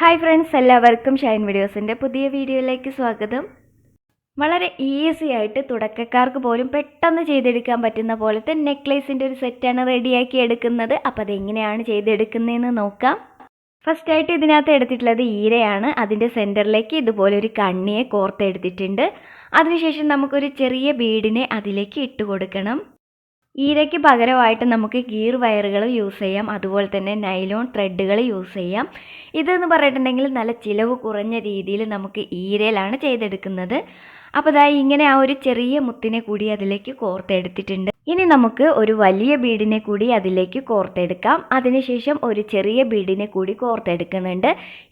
Hi friends എല്ലാവർക്കും ഷൈൻ വീഡിയോസിന്റെ പുതിയ വീഡിയോയിലേക്ക് സ്വാഗതം. വളരെ ഈസി ആയിട്ട് തുടക്കക്കാർക്ക് പോലും പെട്ടെന്ന് ചെയ്തെടുക്കാൻ പറ്റുന്ന പോലത്തെ നെക്ലേസിന്റെ ഒരു സെറ്റാണ് റെഡിയാക്കി എടുക്കുന്നത്. അപ്പോൾ അതെങ്ങനെയാണ് ചെയ്തെടുക്കുന്നതെന്ന് നോക്കാം. ഫസ്റ്റ് ആയിട്ട് ഇതിനകത്ത് എടുത്തിട്ടുള്ളത് ഈരയാണ്. അതിന്റെ സെന്ററിലേക്ക് ഇതുപോലെ ഒരു കണ്ണിയെ കോർത്തെടുത്തിട്ടുണ്ട്. അതിനുശേഷം നമുക്കൊരു ചെറിയ ബീഡിനെ അതിലേക്ക് ഇട്ട് കൊടുക്കണം ഈരയ്ക്ക് പകരമായിട്ട് നമുക്ക് ഗീർ വയറുകൾ യൂസ് ചെയ്യാം. അതുപോലെ തന്നെ നൈലോൺ ത്രെഡുകൾ യൂസ് ചെയ്യാം. ഇതെന്ന് പറഞ്ഞിട്ടുണ്ടെങ്കിൽ നല്ല ചിലവ് കുറഞ്ഞ രീതിയിൽ നമുക്ക് ഈരയിലാണ് ചെയ്തെടുക്കുന്നത്. അപ്പോൾ ഇതായി ഇങ്ങനെ ആ ഒരു ചെറിയ മുത്തിനെ കൂടി അതിലേക്ക് കോർത്തെടുത്തിട്ടുണ്ട്. ഇനി നമുക്ക് ഒരു വലിയ ബീഡിനെ കൂടി അതിലേക്ക് കോർത്തെടുക്കാം. അതിനുശേഷം ഒരു ചെറിയ ബീഡിനെ കൂടി കോർത്തെടുക്കുന്നുണ്ട്.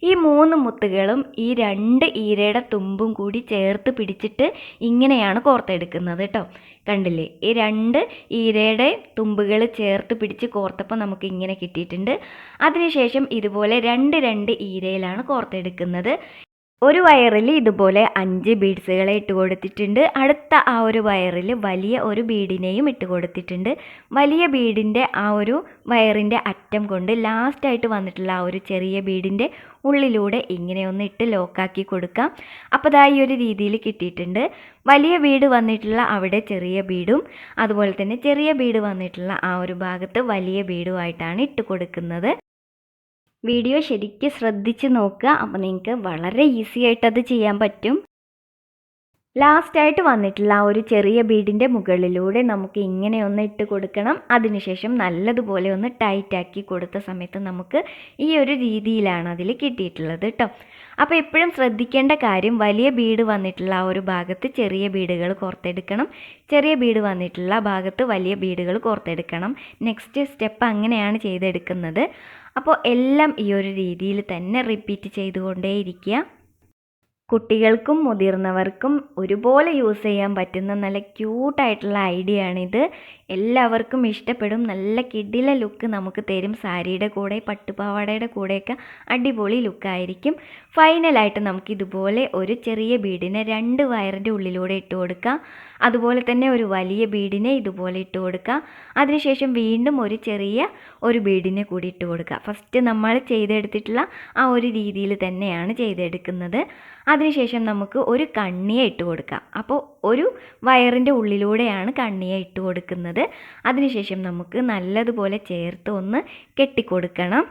ഈ മൂന്ന് മുത്തുകളും ഈ രണ്ട് ഈരയുടെ തുമ്പും കൂടി ചേർത്ത് പിടിച്ചിട്ട് ഇങ്ങനെയാണ് കോർത്തെടുക്കുന്നത് കേട്ടോ കണ്ടില്ലേ? ഈ രണ്ട് ഈരയുടെ തുമ്പുകൾ ചേർത്ത് പിടിച്ച് കോർത്തപ്പോൾ നമുക്ക് ഇങ്ങനെ കിട്ടിയിട്ടുണ്ട്. അതിനുശേഷം ഇതുപോലെ രണ്ട് രണ്ട് ഈരയിലാണ് കോർത്തെടുക്കുന്നത്. ഒരു വയറിൽ ഇതുപോലെ അഞ്ച് ബീഡ്സുകളെ ഇട്ട് കൊടുത്തിട്ടുണ്ട്. അടുത്ത ആ ഒരു വയറിൽ വലിയ ഒരു ബീഡിനെയും ഇട്ട് കൊടുത്തിട്ടുണ്ട്. വലിയ ബീഡിന്റെ ആ ഒരു വയറിന്റെ അറ്റം കൊണ്ട് ലാസ്റ്റായിട്ട് വന്നിട്ടുള്ള ആ ഒരു ചെറിയ ബീഡിന്റെ ഉള്ളിലൂടെ ഇങ്ങനെ ഒന്ന് ഇട്ട് ലോക്കാക്കി കൊടുക്കാം. അപ്പോൾ ദാ ഈ ഒരു രീതിയിൽ കിട്ടിയിട്ടുണ്ട്. വലിയ ബീഡ് വന്നിട്ടുള്ള അവിടെ ചെറിയ ബീഡും അതുപോലെ തന്നെ ചെറിയ ബീഡ് വന്നിട്ടുള്ള ആ ഒരു ഭാഗത്ത് വലിയ ബീഡുമായിട്ടാണ് ഇട്ട് കൊടുക്കുന്നത്. വീഡിയോ ശരിക്കും ശ്രദ്ധിച്ച് നോക്കുക. അപ്പോൾ നിങ്ങൾക്ക് വളരെ ഈസി ആയിട്ട് അത് ചെയ്യാൻ പറ്റും. ലാസ്റ്റായിട്ട് വന്നിട്ടുള്ള ആ ഒരു ചെറിയ ബീഡിന്റെ മുകളിലൂടെ നമുക്ക് ഇങ്ങനെ ഒന്ന് ഇട്ട് കൊടുക്കണം. അതിനുശേഷം നല്ലതുപോലെ ഒന്ന് ടൈറ്റാക്കി കൊടുത്ത സമയത്ത് നമുക്ക് ഈ ഒരു രീതിയിലാണ് അതിൽ കിട്ടിയിട്ടുള്ളത് കേട്ടോ അപ്പോൾ എപ്പോഴും ശ്രദ്ധിക്കേണ്ട കാര്യം വലിയ ബീഡ് വന്നിട്ടുള്ള ആ ഒരു ഭാഗത്ത് ചെറിയ ബീഡുകൾ കോർത്തെടുക്കണം. ചെറിയ ബീഡ് വന്നിട്ടുള്ള ഭാഗത്ത് വലിയ ബീഡുകൾ കോർത്തെടുക്കണം. നെക്സ്റ്റ് സ്റ്റെപ്പ് അങ്ങനെയാണ് ചെയ്തെടുക്കുന്നത്. അപ്പോൾ എല്ലാം ഈ ഒരു രീതിയിൽ തന്നെ റിപ്പീറ്റ് ചെയ്തുകൊണ്ടേയിരിക്കുക. കുട്ടികൾക്കും മുതിർന്നവർക്കും ഒരുപോലെ യൂസ് ചെയ്യാൻ പറ്റുന്ന നല്ല ക്യൂട്ടായിട്ടുള്ള ഐഡിയ ആണിത്. എല്ലാവർക്കും ഇഷ്ടപ്പെടും. നല്ല കിടില ലുക്ക് നമുക്ക് തരും. സാരിയുടെ കൂടെ പട്ടുപാവാടയുടെ കൂടെയൊക്കെ അടിപൊളി ലുക്കായിരിക്കും ഫൈനലായിട്ട് നമുക്ക് ഇതുപോലെ ഒരു ചെറിയ ബീഡിനെ രണ്ട് വയറിന്റെ ഉള്ളിലൂടെ ഇട്ട് കൊടുക്കാം. അതുപോലെ തന്നെ ഒരു വലിയ ബീഡിനെ ഇതുപോലെ ഇട്ട് കൊടുക്കാം. അതിനുശേഷം വീണ്ടും ഒരു ചെറിയ ഒരു ബീഡിനെ കൂടി ഇട്ട് കൊടുക്കുക ഫസ്റ്റ് നമ്മൾ ചെയ്തെടുത്തിട്ടുള്ള ആ ഒരു രീതിയിൽ തന്നെയാണ് ചെയ്തെടുക്കുന്നത്. അതിനുശേഷം നമുക്ക് ഒരു കണ്ണിയെ ഇട്ട് കൊടുക്കാം. അപ്പോൾ ഒരു വയറിന്റെ ഉള്ളിലൂടെയാണ് കണ്ണിയെ ഇട്ട് കൊടുക്കുന്നത്. അതിനുശേഷം നമുക്ക് നല്ലതുപോലെ ചേർത്ത് ഒന്ന് കെട്ടിക്കൊടുക്കണം.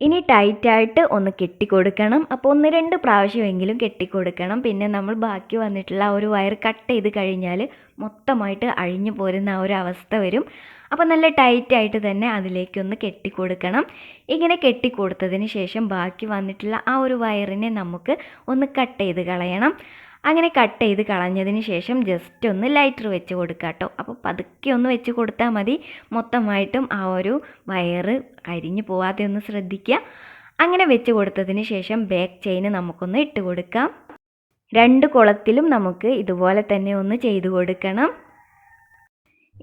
ഇനി ടൈറ്റായിട്ട് ഒന്ന് കെട്ടിക്കൊടുക്കണം. അപ്പോൾ ഒന്ന് രണ്ട് പ്രാവശ്യമെങ്കിലും കെട്ടിക്കൊടുക്കണം. പിന്നെ നമ്മൾ ബാക്കി വന്നിട്ടുള്ള ആ ഒരു വയർ കട്ട് ചെയ്ത് കഴിഞ്ഞാൽ മൊത്തമായിട്ട് അഴിഞ്ഞു പോരുന്ന ആ ഒരു അവസ്ഥ വരും. അപ്പോൾ നല്ല ടൈറ്റായിട്ട് തന്നെ അതിലേക്കൊന്ന് കെട്ടിക്കൊടുക്കണം. ഇങ്ങനെ കെട്ടിക്കൊടുത്തതിന് ശേഷം ബാക്കി വന്നിട്ടുള്ള ആ ഒരു വയറിനെ നമുക്ക് ഒന്ന് കട്ട് ചെയ്ത് കളയണം. അങ്ങനെ കട്ട് ചെയ്ത് കളഞ്ഞതിന് ശേഷം ജസ്റ്റ് ഒന്ന് ലൈറ്റർ വെച്ച് കൊടുക്കുക കേട്ടോ അപ്പോൾ പതുക്കെ ഒന്ന് വെച്ച് കൊടുത്താൽ മതി. മൊത്തമായിട്ടും ആ ഒരു വയറ് കരിഞ്ഞു പോവാതെ ഒന്ന് ശ്രദ്ധിക്കുക അങ്ങനെ വെച്ച് കൊടുത്തതിന് ശേഷം ബാക്ക് ചെയിന് നമുക്കൊന്ന് ഇട്ട് കൊടുക്കാം. രണ്ട് കുളത്തിലും നമുക്ക് ഇതുപോലെ തന്നെ ഒന്ന് ചെയ്തു കൊടുക്കണം.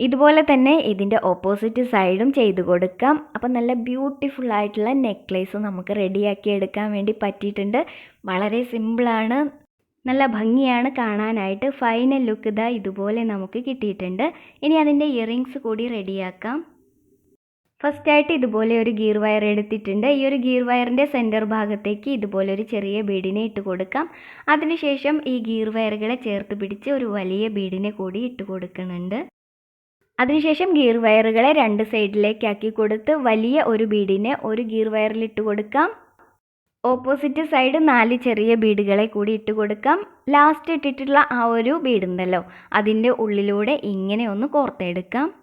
ഇതുപോലെ തന്നെ ഇതിന്റെ ഓപ്പോസിറ്റ് സൈഡും ചെയ്തു കൊടുക്കാം. അപ്പം നല്ല ബ്യൂട്ടിഫുൾ ആയിട്ടുള്ള നെക്ലേസ് നമുക്ക് റെഡിയാക്കി എടുക്കാൻ വേണ്ടി പറ്റിയിട്ടുണ്ട്. വളരെ സിമ്പിളാണ് നല്ല ഭംഗിയാണ് കാണാനായിട്ട്. ഫൈനൽ ലുക്ക് ഇതാ ഇതുപോലെ നമുക്ക് കിട്ടിയിട്ടുണ്ട്. ഇനി അതിന്റെ ഇയറിങ്സ് കൂടി റെഡിയാക്കാം. ഫസ്റ്റായിട്ട് ഇതുപോലെ ഒരു ഗീർ വയർ എടുത്തിട്ടുണ്ട്. ഈ ഒരു ഗീർ വയറിന്റെ സെന്റർ ഭാഗത്തേക്ക് ഇതുപോലെ ഒരു ചെറിയ ബീഡിനെ ഇട്ട് കൊടുക്കാം. അതിനുശേഷം ഈ ഗീർ വയറുകളെ ചേർത്ത് പിടിച്ച് ഒരു വലിയ ബീഡിനെ കൂടി ഇട്ട് കൊടുക്കുന്നുണ്ട്. അതിനുശേഷം ഗീർ വയറുകളെ രണ്ട് സൈഡിലേക്കാക്കി കൊടുത്ത് വലിയ ഒരു ബീഡിനെ ഒരു ഗീർ വയറിൽ ഇട്ട് കൊടുക്കാം. ഓപ്പോസിറ്റ് സൈഡ് നാല് ചെറിയ ബീഡുകളെ കൂടി ഇട്ട് കൊടുക്കാം. ലാസ്റ്റ് ഇട്ടിട്ടുള്ള ആ ഒരു ബീഡുണ്ടല്ലോ അതിന്റെ ഉള്ളിലൂടെ ഇങ്ങനെ ഒന്ന് കോർത്തെടുക്കാം.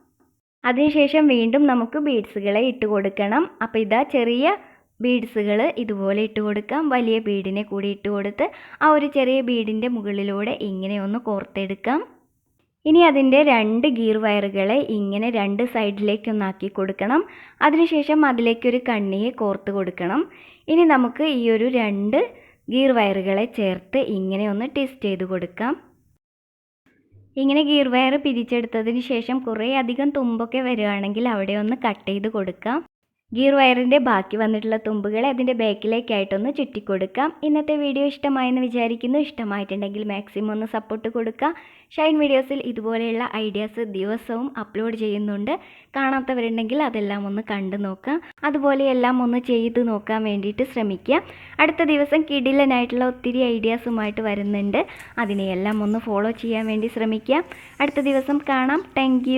അതിനുശേഷം വീണ്ടും നമുക്ക് ബീഡ്സുകളെ ഇട്ട് കൊടുക്കണം. അപ്പോൾ ഇതാ ചെറിയ ബീഡ്സുകൾ ഇതുപോലെ ഇട്ട് കൊടുക്കാം. വലിയ ബീഡിനെ കൂടി ഇട്ട് കൊടുത്ത് ആ ഒരു ചെറിയ ബീഡിന്റെ മുകളിലൂടെ ഇങ്ങനെ ഒന്ന് കോർത്തെടുക്കാം. ഇനി അതിന്റെ രണ്ട് ഗീർ വയറുകളെ ഇങ്ങനെ രണ്ട് സൈഡിലേക്കൊന്നാക്കി കൊടുക്കണം. അതിനുശേഷം അതിലേക്കൊരു കണ്ണിയെ കോർത്ത് കൊടുക്കണം. ഇനി നമുക്ക് ഈ ഒരു രണ്ട് ഗീർ വയറുകളെ ചേർത്ത് ഇങ്ങനെ ഒന്ന് ടെസ്റ്റ് ചെയ്ത് കൊടുക്കാം. ഇങ്ങനെ ഗീർ വയർ പിരിച്ചെടുത്തതിന് ശേഷം കുറേ അധികം തുമ്പൊക്കെ വരികയാണെങ്കിൽ അവിടെ ഒന്ന് കട്ട് ചെയ്ത് കൊടുക്കാം. ഗീർ വയറിന്റെ ബാക്കി വന്നിട്ടുള്ള തുമ്പുകളെ അതിന്റെ ബാക്കിലേക്കായിട്ടൊന്ന് ചുറ്റിക്കൊടുക്കാം. ഇന്നത്തെ വീഡിയോ ഇഷ്ടമായെന്ന് വിചാരിക്കുന്നു. ഇഷ്ടമായിട്ടുണ്ടെങ്കിൽ മാക്സിമം ഒന്ന് സപ്പോർട്ട് കൊടുക്കുക. ഷൈൻ വീഡിയോസിൽ ഇതുപോലെയുള്ള ഐഡിയാസ് ദിവസവും അപ്ലോഡ് ചെയ്യുന്നുണ്ട്. കാണാത്തവരുണ്ടെങ്കിൽ അതെല്ലാം ഒന്ന് കണ്ടു നോക്കാം അതുപോലെ എല്ലാം ഒന്ന് ചെയ്തു നോക്കാൻ വേണ്ടിയിട്ട് ശ്രമിക്കുക. അടുത്ത ദിവസം കിടിലനായിട്ടുള്ള ഒത്തിരി ഐഡിയാസുമായിട്ട് വരുന്നുണ്ട്. അതിനെയെല്ലാം ഒന്ന് ഫോളോ ചെയ്യാൻ വേണ്ടി ശ്രമിക്കുക. അടുത്ത ദിവസം കാണാം. താങ്ക്